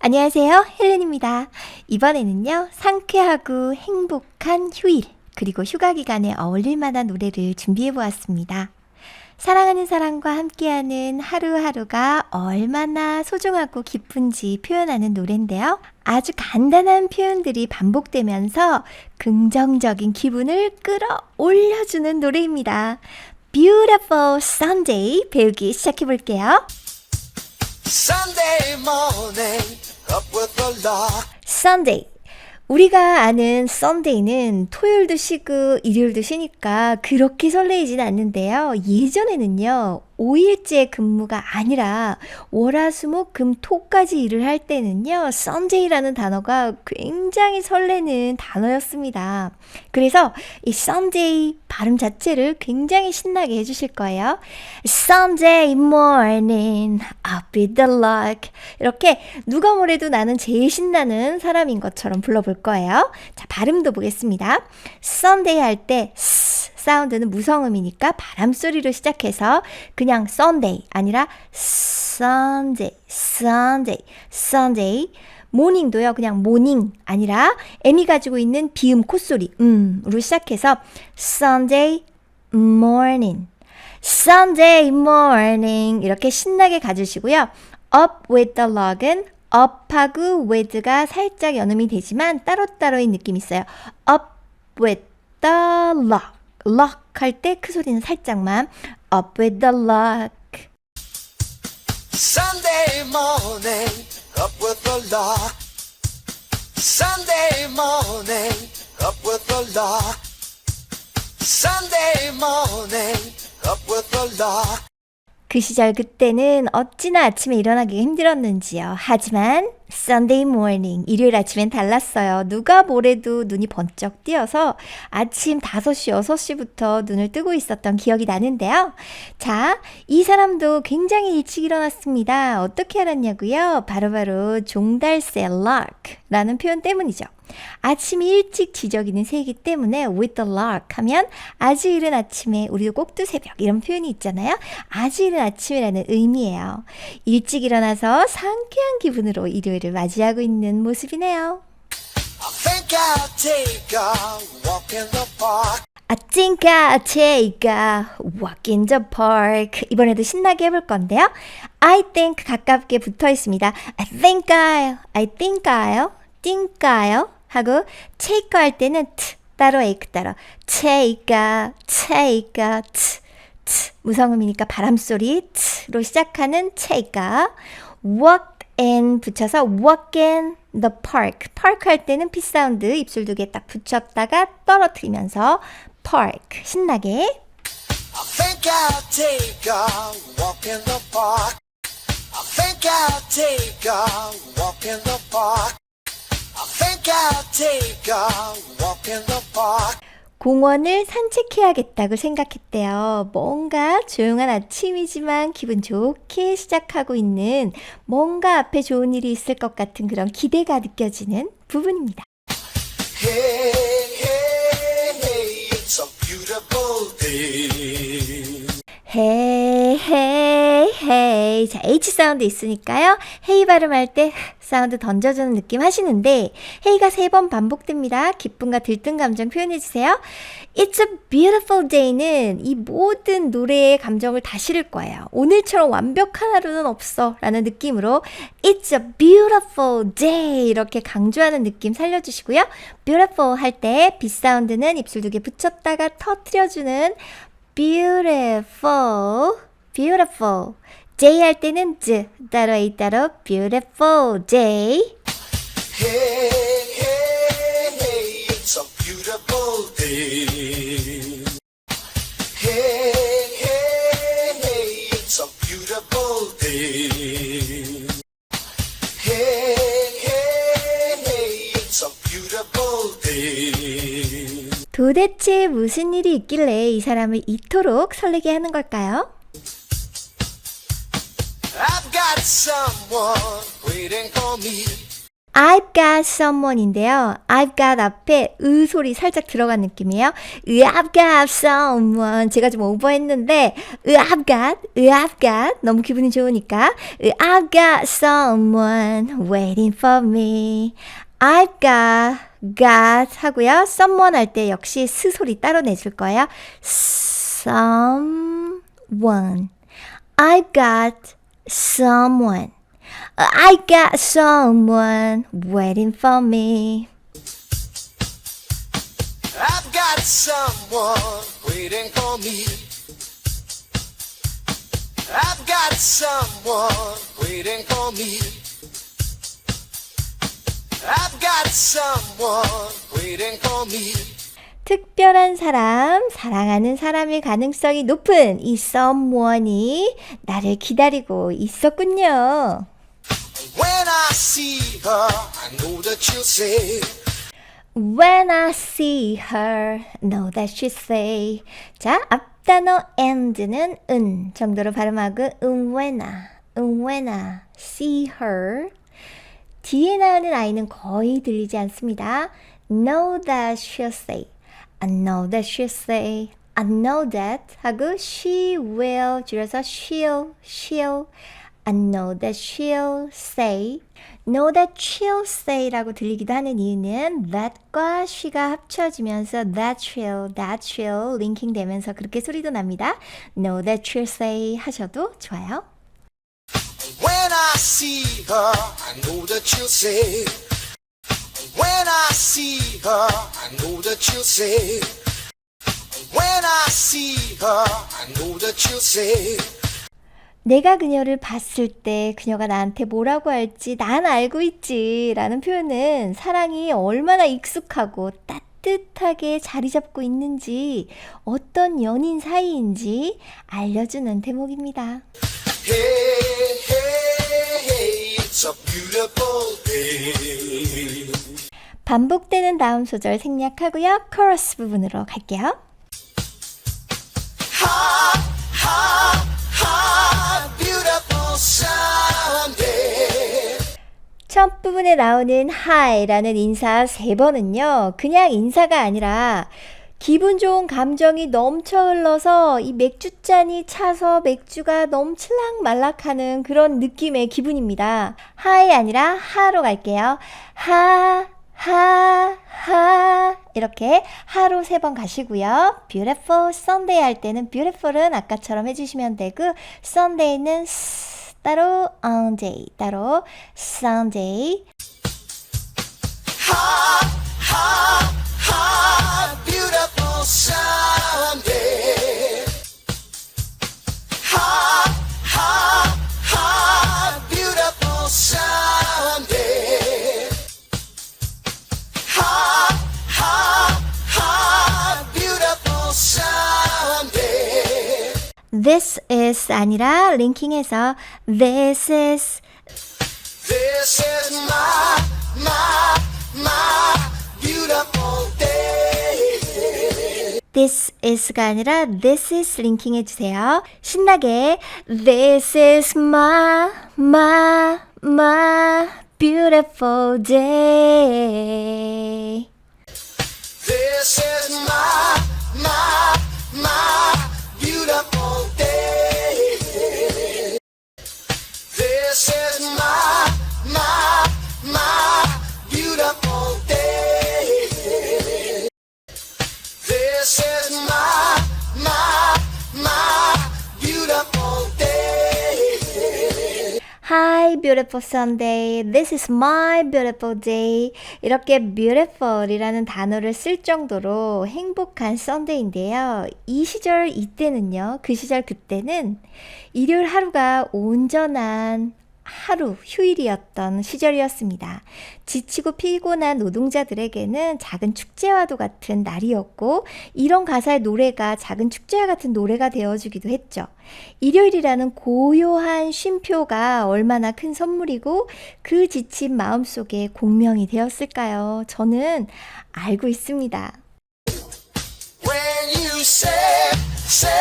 안녕하세요. 헬렌입니다. 이번에는요, 상쾌하고 행복한 휴일, 그리고 휴가 기간에 어울릴 만한 노래를 준비해 보았습니다. 사랑하는 사람과 함께하는 하루하루가 얼마나 소중하고 기쁜지 표현하는 노래인데요. 아주 간단한 표현들이 반복되면서 긍정적인 기분을 끌어올려주는 노래입니다. Beautiful Sunday 배우기 시작해 볼게요. Sunday morning, up with the lark. Sunday. 우리가 아는 Sunday는 토요일도 쉬고 일요일도 쉬니까 그렇게 설레이진 않는데요. 예전에는요, 5일째 근무가 아니라 월화수목 금토까지 일을 할 때는요, Sunday라는 단어가 굉장히 설레는 단어였습니다. 그래서 이 Sunday 발음 자체를 굉장히 신나게 해주실 거예요. Sunday morning, up with the lark. 이렇게 누가 뭐래도 나는 제일 신나는 사람인 것처럼 불러볼 거예요. 자, 발음도 보겠습니다. Sunday 할 때 사운드는 무성음이니까 바람 소리로 시작해서 그냥 Sunday 아니라 Sunday, Sunday, Sunday. 모닝도요, 그냥 모닝 아니라 M이 가지고 있는 비음 콧소리, 음으로 시작해서 Sunday morning, Sunday morning 이렇게 신나게 가주시고요. Up with the log은 up하고 with가 살짝 연음이 되지만 따로따로인 느낌이 있어요. Up with the log, log 할때 그 소리는 살짝만 Up with the log. Sunday morning, up with the lark. Sunday morning, up with the lark. Sunday morning, up with the lark. 그 시절 그때는 어찌나 아침에 일어나기 힘들었는지요. 하지만 Sunday morning, 일요일 아침엔 달랐어요. 누가 뭐래도 눈이 번쩍 띄어서 아침 5시, 6시부터 눈을 뜨고 있었던 기억이 나는데요. 자, 이 사람도 굉장히 일찍 일어났습니다. 어떻게 알았냐고요? 바로바로 종달새 lark라는 표현 때문이죠. 아침 일찍 지저귀는 새이기 때문에 with the lark 하면 아주 이른 아침에 우리도 꼭두 새벽 이런 표현이 있잖아요. 아주 이른 아침이라는 의미예요. 일찍 일어나서 상쾌한 기분으로 일요일을 맞이하고 있는 모습이네요. I take a walk in the park. I think I'll take a walk in the park. 이번에도 신나게 해볼 건데요. I think 가깝게 붙어 있습니다. I think I'll, I think I'll, think I'll 하고 take 할 때는 t 따로 에이크 따로 take a, t, t 무성음이니까 바람소리 t로 시작하는 a walk in 붙여서 walk in the park. park 할 때는 P 사운드 입술 두 개 딱 붙였다가 떨어뜨리면서 park 신나게 I think I'll take a walk in the park. I think I'll take a walk in the park. 공원을 산책해야겠다고 생각했대요. 뭔가 조용한 아침이지만 기분 좋게 시작하고 있는 뭔가 앞에 좋은 일이 있을 것 같은 그런 기대가 느껴지는 부분입니다. Hey, hey, hey, it's a beautiful day. 헤이 헤이 헤이 자 H 사운드 있으니까요. 헤이 발음할 때 사운드 던져주는 느낌 하시는데 헤이가 세 번 반복됩니다. 기쁨과 들뜬 감정 표현해주세요. It's a beautiful day는 이 모든 노래의 감정을 다 실을 거예요. 오늘처럼 완벽한 하루는 없어 라는 느낌으로 It's a beautiful day 이렇게 강조하는 느낌 살려주시고요. Beautiful 할 때 B 사운드는 입술 두 개 붙였다가 터트려주는 beautiful, beautiful. J 할 때는 Z 따로 A 따로 beautiful J. Hey, hey, hey, it's a beautiful day. Hey, hey, hey, it's a beautiful day. Hey, hey, hey, it's a beautiful day. 도대체 무슨 일이 있길래 이 사람을 이토록 설레게 하는 걸까요? Got someone waiting for me. I've got someone인데요. I've got 앞에 으 소리 살짝 들어간 느낌이에요. I've got someone. 제가 좀 오버했는데, I've got, I've got. 너무 기분이 좋으니까. I've got someone waiting for me. I've got, got 하고요. someone 할 때 역시 스 소리 따로 내줄 거예요. someone. I've got someone. Uh, I got someone waiting for me. I've got someone waiting for me. I've got someone waiting for me. I've got someone. 특별한 사람, 사랑하는 사람일 가능성이 높은 이 someone이 나를 기다리고 있었군요. When I see her, I know that she'll say, When I see her, know that she say. 자, 앞 단어 and는 은 정도로 발음하고 은 when I, 은 when I see her. 뒤에 나오는 아이는 거의 들리지 않습니다. Know that she'll say. I know that she'll say. I know that 하고 she will 줄여서 she'll, she'll. I know that she'll say. Know that she'll say라고 들리기도 하는 이유는 that과 she가 합쳐지면서 that she'll, that she'll 링킹 되면서 그렇게 소리도 납니다. Know that she'll say 하셔도 좋아요. When I see her, I know that she'll say. When I see her, I know that she'll say. When I see her, I know that she'll say. 내가 그녀를 봤을 때 그녀가 나한테 뭐라고 할지 난 알고 있지 라는 표현은 사랑이 얼마나 익숙하고 따뜻하게 자리 잡고 있는지 어떤 연인 사이인지 알려주는 대목입니다. Hey, hey, hey, 반복되는 다음 소절 생략하고요. 코러스 부분으로 갈게요. 첫 부분에 나오는 hi라는 인사 세 번은요, 그냥 인사가 아니라 기분 좋은 감정이 넘쳐 흘러서 이 맥주잔이 차서 맥주가 넘칠락 말락하는 그런 느낌의 기분입니다. 하이 아니라 하로 갈게요. 하, 하, 하. 이렇게 하로 세번 가시고요. beautiful Sunday 할 때는 beautiful은 아까처럼 해주시면 되고, Sunday는 스, 따로 on day 따로 Sunday This is 아니라 링킹해서 This is This is my, my, my beautiful day. This is가 아니라 This is 링킹 해 주세요. 신나게 This is my, my, my beautiful day. This is my, my, my Hi, beautiful Sunday. This is my beautiful day. 이렇게 beautiful이라는 단어를 쓸 정도로 행복한 Sunday인데요. 이 시절 이때는요, 그 시절 그때는 일요일 하루가 온전한 하루, 휴일이었던 시절이었습니다. 지치고 피곤한 노동자들에게는 작은 축제와도 같은 날이었고, 이런 가사의 노래가 작은 축제와 같은 노래가 되어주기도 했죠. 일요일이라는 고요한 쉼표가 얼마나 큰 선물이고, 그 지친 마음 속에 공명이 되었을까요? 저는 알고 있습니다. When you say, say,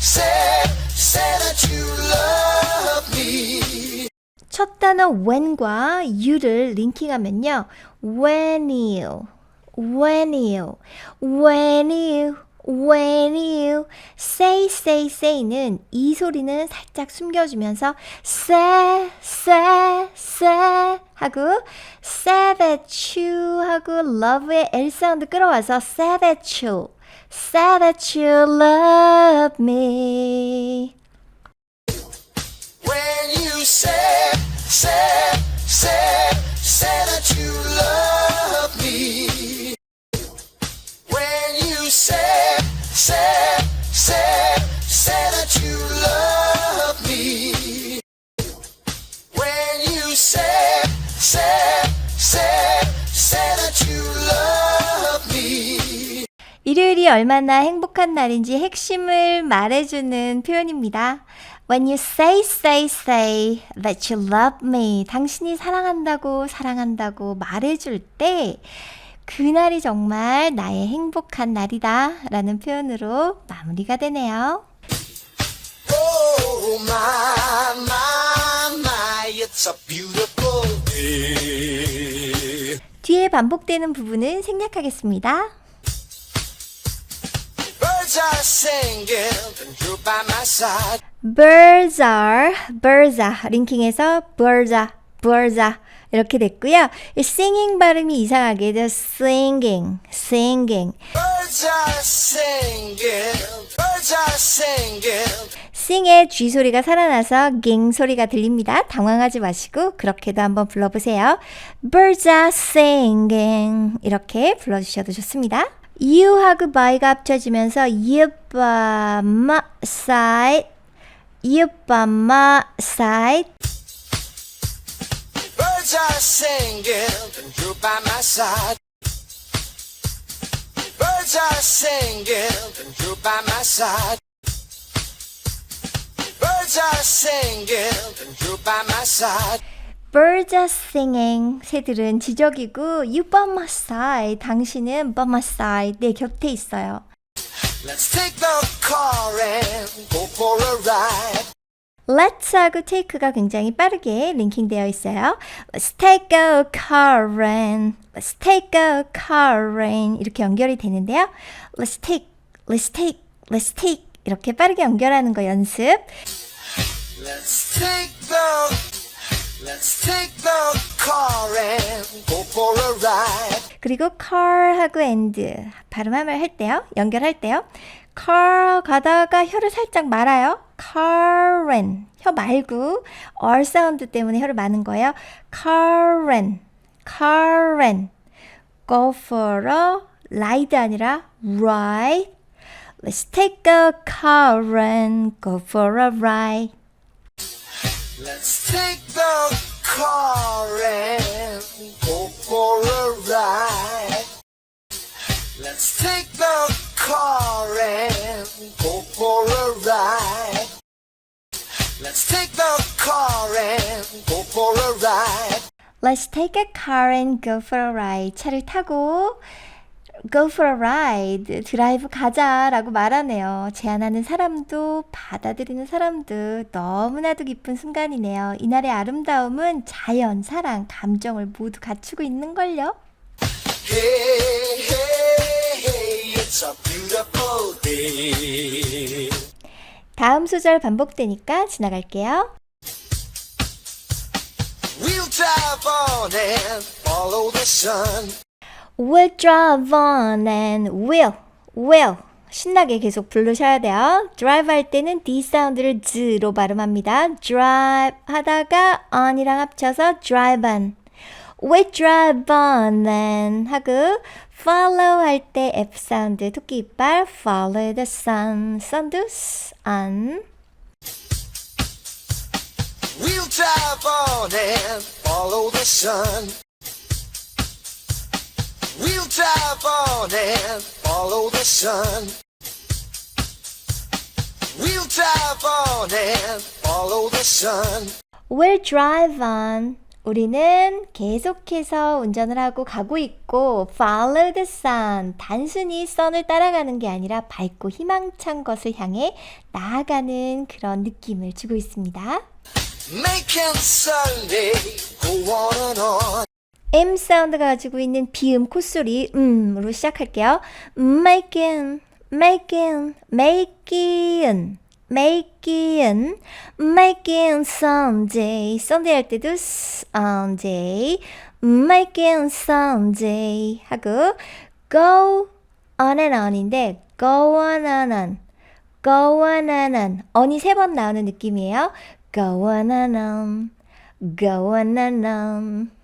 say, say 첫 단어 when과 you를 링킹하면요. when you, when you, when you, when you say, say, say는 이 소리는 살짝 숨겨주면서 say, say, say 하고 that you 하고 love의 L 사운드 끌어와서 that you, that you love me. When you say, say, say, say that you love me. When you say, say, say, say that you love me. When you say, say, say, say that you love me. 일요일이 얼마나 행복한 날인지 핵심을 말해주는 표현입니다. When you say, say, say that you love me. 당신이 사랑한다고, 사랑한다고 말해줄 때, 그날이 정말 나의 행복한 날이다. 라는 표현으로 마무리가 되네요. Oh my, my, my, it's a beautiful day. 뒤에 반복되는 부분은 생략하겠습니다. Birds are singing, and you're by my side. Birds are, birds are, 링킹해서 birds are, birds are 이렇게 됐고요. 이 singing 발음이 이상하게 돼 singing, singing. Birds are singing, birds are singing. sing의 G 소리가 살아나서 ging 소리가 들립니다. 당황하지 마시고 그렇게도 한번 불러보세요. Birds are singing 이렇게 불러주셔도 좋습니다. you하고 by가 합쳐지면서 you by my side, you by my side. Birds are singing, and you're by my side. Birds are singing, and you're by my side. Birds are singing, and you're by my side. Birds are singing. 새들은 지적이고 You by my side. 당신은 by my side. 내 곁에 있어요. Let's take the car and go for a ride. Let's 하고 take가 굉장히 빠르게 링킹되어 있어요. Let's take a car and Let's take a car and 이렇게 연결이 되는데요. Let's take, let's take, let's take 이렇게 빠르게 연결하는 거 연습. Let's take the 그리고 car하고 and 발음을 할 때요. 연결할 때요. car 가다가 혀를 살짝 말아요. carren 혀 말고 r 사운드 때문에 혀를 마는 거예요. carren carren go for a ride 아니라 ride. Let's take a car and go for a ride. Let's take the car and go for a ride. Let's take the car and go for a ride. Let's take the car and go for a ride. Let's take a car and go for a ride. 차를 타고 go for a ride. 드라이브 가자 라고 말하네요. 제안하는 사람도 받아들이는 사람도 너무나도 기쁜 순간이네요. 이날의 아름다움은 자연, 사랑, 감정을 모두 갖추고 있는걸요. Hey, hey, hey. 다음 소절 반복되니까 지나갈게요. We'll sun. We'll drive on and will, will. 신나게 계속 부르셔야 돼요. drive 할 때는 D 사운드를 Z로 발음합니다. drive 하다가 on이랑 합쳐서 drive on. We drive on and 하고 follow 할 때 F 사운드 토끼 이빨 follow the sun. sun도 S, on. We'll drive on and follow the sun. We'll drive on and follow the sun. We'll drive on and follow the sun. We'll drive on. 우리는 계속해서 운전을 하고 가고 있고 follow the sun. 단순히 sun을 따라가는 게 아니라 밝고 희망찬 것을 향해 나아가는 그런 느낌을 주고 있습니다. making Sunday go on and on. M 사운드가 가지고 있는 비음 콧소리 음으로 시작할게요. making, making, making, making, making Sunday. Sunday 할 때도 Sunday, making Sunday 하고 go on and on인데 go on and on, go on and on. on이 세 번 나오는 느낌이에요. go on and on, go on and on.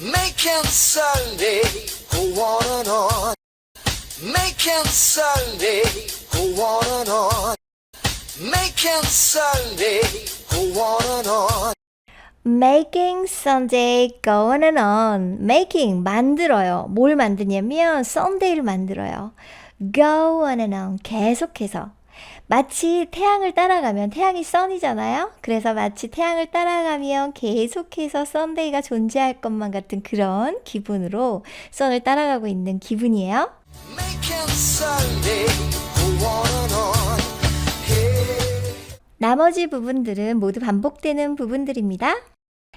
Making Sunday go on and on. Making Sunday go on and on. Making Sunday go on and on. Making Sunday go on and on. Making 만들어요. 뭘 만드냐면 Sunday를 만들어요. Go on and on. 계속해서. 마치 태양을 따라가면 태양이 sun이잖아요. 그래서 마치 태양을 따라가면 계속해서 Sunday가 존재할 것만 같은 그런 기분으로 sun을 따라가고 있는 기분이에요. 나머지 부분들은 모두 반복되는 부분들입니다.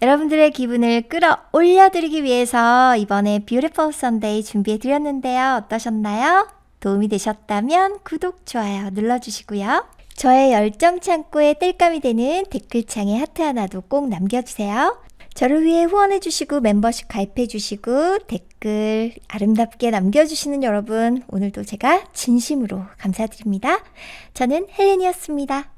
여러분들의 기분을 끌어올려 드리기 위해서 이번에 Beautiful Sunday 준비해 드렸는데요. 어떠셨나요? 도움이 되셨다면 구독, 좋아요 눌러주시고요. 저의 열정 창고에 땔감이 되는 댓글창에 하트 하나도 꼭 남겨주세요. 저를 위해 후원해주시고 멤버십 가입해주시고 댓글 아름답게 남겨주시는 여러분 오늘도 제가 진심으로 감사드립니다. 저는 헬렌이었습니다.